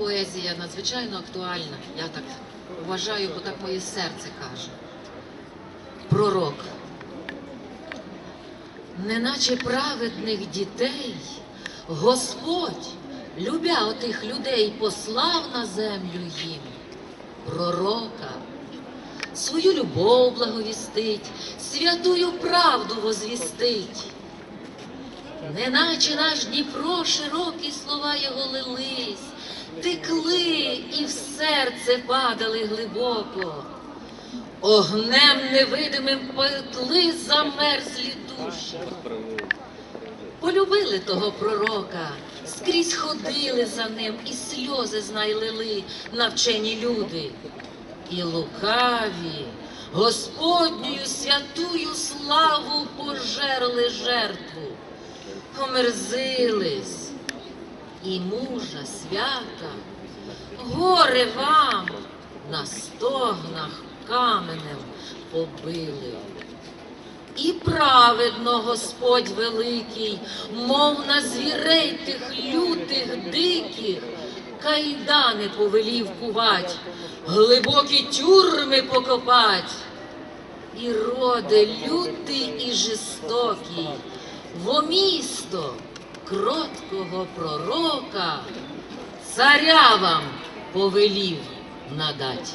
поезія надзвичайно актуальна. Я так вважаю, бо так моє серце каже. Пророк. Неначе праведних дітей, Господь, любя отих людей, послав на землю їм пророка. Свою любов благовістить, святую правду возвістить. Неначе наш Дніпро широкі слова його лились, текли і в серце падали глибоко. Огнем невидимим пекли замерзлі душі. Полюбили того пророка, скрізь ходили за ним, і сльози знайлили навчені люди. І лукаві, Господньою святую славу пожерли жертву, померзились, і мужа свята, горе вам на стогнах каменем побили. І праведно Господь великий, мов на звірей тих лютих, диких, кайдани повелів кувать, глибокі тюрми покопать. І роде лютий і жестокий, во місто кроткого пророка царя вам повелів надать.